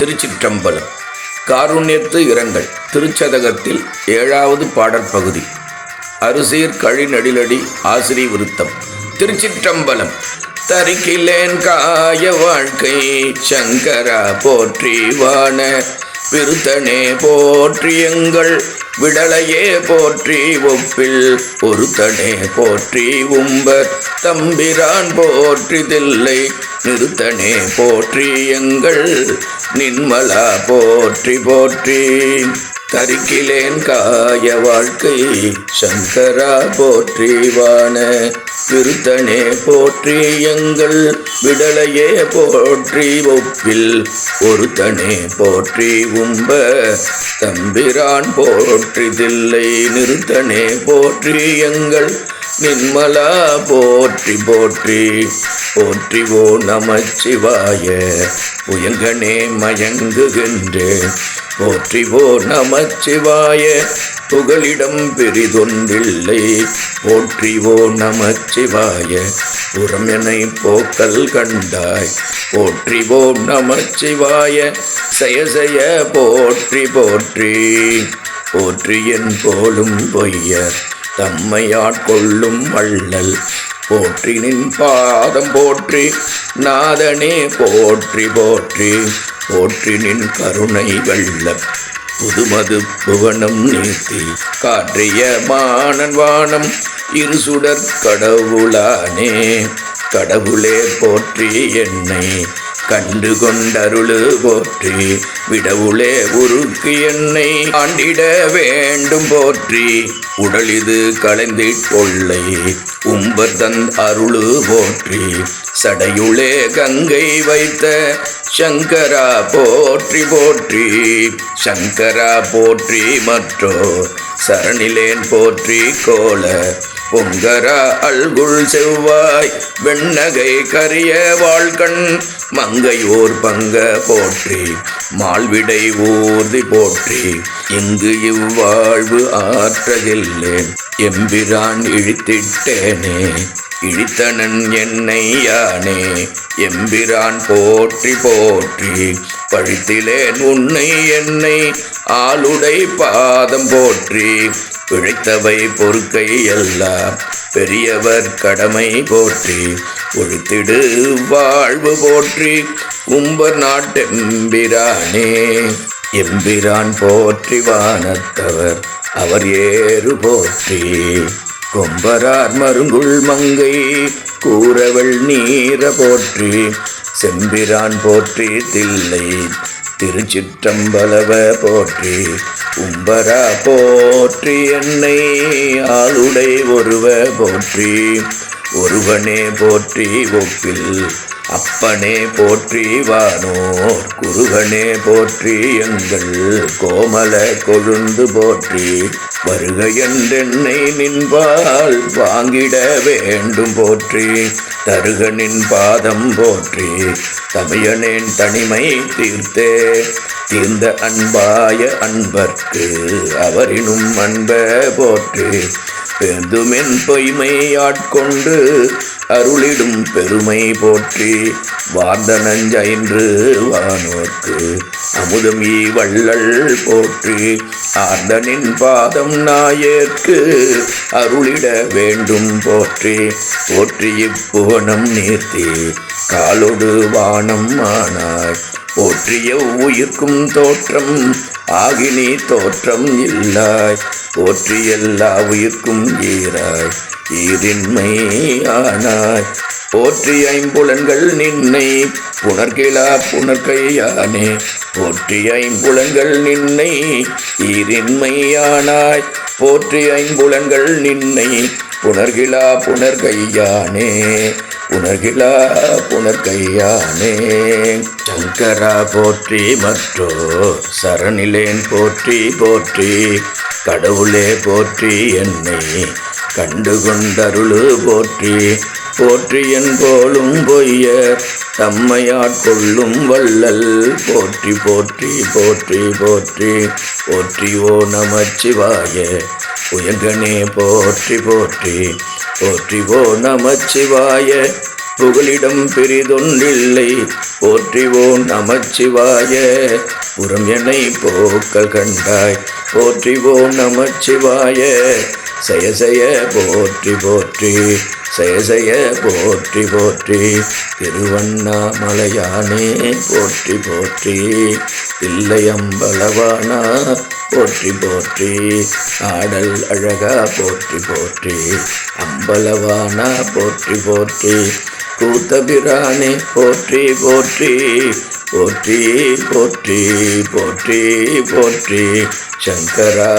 திருச்சிற்றம்பலம் காருண்யத்து இரங்கல். திருச்சதகத்தில் ஏழாவது பாடற்பகுதி அரிசீர் கழி நடிலடி ஆசிரி விருத்தம். திருச்சிற்றம்பலம் தரிக்கிலேன் காய வாழ்க்கை சங்கரா போற்றி வான விருத்தனே போற்றி எங்கள் விடலையே போற்றி ஒப்பில். ஒருத்தனே போற்றி உம்பர் தம்பிரான் போற்றி தில்லை நிறுத்தனே போற்றி எங்கள் நின்மலா போற்றி போற்றி. தரிக்கிலேன் காய வாழ்க்கை. சங்கரா போற்றி வான விருத்தனே போற்றி எங்கள். விடலையே போற்றி ஒப்பில் ஒருத்தனே போற்றி உம்ப. தம்பிரான் போற்றி தில்லை நிறுத்தனே போற்றி எங்கள். நின்மலா போற்றி போற்றி போற்றிவோ நமச்சிவாய. புயங்கனே மயங்குகின்றேன். போற்றிவோ நமச்சிவாய புகலிடம் பெரிதொன்றில்லை. போற்றிவோ நமச்சிவாய புறமெனை போக்கல் கண்டாய். போற்றிவோ நமச்சிவாய செய செய போற்றி போற்றி. போற்றியன் போலும் பொய்யர் தம்மையாட்கொள்ளும் வள்ளல். போற்றினின் பாதம் போற்றி நாதனே போற்றி போற்றி. போற்றினின் கருணை வெள்ளம் புதுமது புவனம் நீர்த்தி காற்றிய மானன் வானம் இருசுடர் கடவுளானே. கடவுளே போற்றி என்னை கண்டு கொண்டருளு போற்றி விடவுளே உருக்கு என்னை ஆண்டிட வேண்டும் போற்றி. உடலிது களைந்திற் கொள்ளை உம்பர் தந் அருளு போற்றி. சடையுளே கங்கை வைத்த சங்கரா போற்றி போற்றி. சங்கரா போற்றி மற்றோ சரணிலேன் போற்றி கோல. பொங்கரா அல்குள் செவ்வாய் வெண்ணகை கரிய வாழ்கண். மங்கையோர் பங்க போற்றி மால்விடை ஊர்தி போற்றி. இங்கு இவ்வாழ்வு ஆற்றகில்லேன். எம்பிரான் இழித்திட்டேனே. இழித்தனன் என்னை யானே எம்பிரான் போற்றி போற்றி பழித்திலேன் உன்னை என்னை ஆளுடை பாதம் போற்றி. பிழைத்தவை பொறுக்கை எல்லாம் பெரியவர் கடமை போற்றி. ஒழித்திடு வாழ்வு போற்றி கும்பர் நாட்டெம்பிரானே. எம்பிரான் போற்றி வானத்தவர் அவர் ஏறு போற்றி. கொம்பரார் மருங்குள் மங்கை கூறவள் நீர போற்றி செம்பிரான் போற்றி தில்லை திருச்சிற்றம்பலவ போற்றி உம்பரா போற்றி என்னை ஆளுடை ஒருவ போற்றி. ஒருவனே போற்றி ஒப்பில் அப்பனே போற்றி வானோர். குருகனே போற்றி எங்கள் கோமல கொழுந்து போற்றி. வருக என்றென்னை நின்பால் வாங்கிட வேண்டும் போற்றி. தருகனின் பாதம் போற்றி தமியனேன் தனிமை தீர்த்தே. தீர்ந்த அன்பாய அன்பர்க்கு அவரினும் அன்ப போற்றி. பெருதுமென் பொய்மை ஆட்கொண்டு அருளிடும் பெருமை போற்றி வார்ந்த நஞ்சைன்று வானோர்க்கு அமுதம் ஈ வள்ளல் போற்றி ஆர்ந்தனின் பாதம் நாயேற்கு அருளிட வேண்டும் போற்றி போற்றி இப்புவனம் நீர்த்தி காலொடு வானம் ஆனாய் போற்றிய உயிர்க்கும் தோற்றம் ஆகினி தோற்றம் இல்லாய் போற்றி எல்லா உயிர்க்கும் ஈராய் ஈரின்மை ஆனாய். போற்றி ஐம்புலன்கள் நின்னை புனர்கிழா புனர்கையானே போற்றி ஐம்புலன்கள் நின்னை ஈரின்மையானாய் போற்றி ஐம்புலன்கள் நின்னை புனர்கிழா புனர்கையானே புனர்கிழா புனர்கையானே. சங்கரா போற்றி மற்றோ சரணிலேன் போற்றி போற்றி கடவுளே போற்றி என்னை கண்டு கொண்டருளு போற்றி. போற்றி என் போலும் பொய்யர் தம்மையாட்கொள்ளும் வள்ளல். போற்றி போற்றி போற்றி போற்றி போற்றி ஓ நமச்சிவாய. உயங்கனே போற்றி போற்றி போற்றி ஓ நமச்சிவாய. புகலிடம் பெரிதொன்றில்லை போற்றிவோம் நமச்சிவாய. புறம் என்னை போக்கள் கண்டாய் போற்றிவோம் நமச்சிவாய. செய போற்றி போற்றி செய போற்றி போற்றி. திருவண்ணாமலையானே போற்றி போற்றி. தில்லையம்பலவானா போற்றி போற்றி. ஆடல் அழகா போற்றி போற்றி. அம்பளவானா போற்றி போற்றி. கூத்தபிரானே போற்றி போற்றி. போற்றி போற்றி போற்றி போற்றி. சங்கரா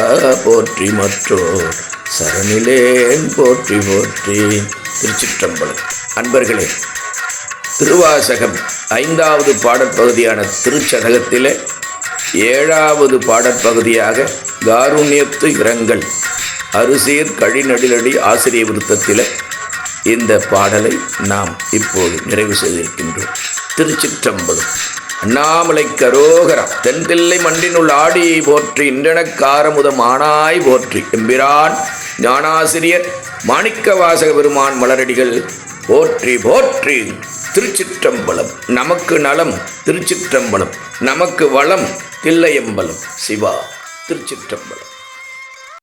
போற்றி மற்றோர் சரணிலேன் போற்றி போற்றி. திருச்சிற்றம்பலம். அன்பர்களே திருவாசகம் ஐந்தாவது பாடற்பகுதியான திருச்சதகத்தில் ஏழாவது பாடற்பகுதியாக காருண்யத்து இரங்கல் அருசீர் கழிநடிலடி ஆசிரிய விருத்தத்தில் இந்த பாடலை நாம் இப்போது நிறைவு செய்திருக்கின்றோம். திருச்சிற்றம்பலம். அண்ணாமலை கரோகரா தென்தில்லை மண்டினுள் ஆடியை போற்றி இன்றனக்காரமுதம் ஆனாய் போற்றி. எம்பிரான் ஞானாசிரியர் மாணிக்க வாசக பெருமான் மலரடிகள் போற்றி போற்றி. திருச்சிற்றம்பலம். நமக்கு நலம் திருச்சிற்றம்பலம். நமக்கு வளம் தில்லையம்பலம். சிவா திருச்சிற்றம்பலம்.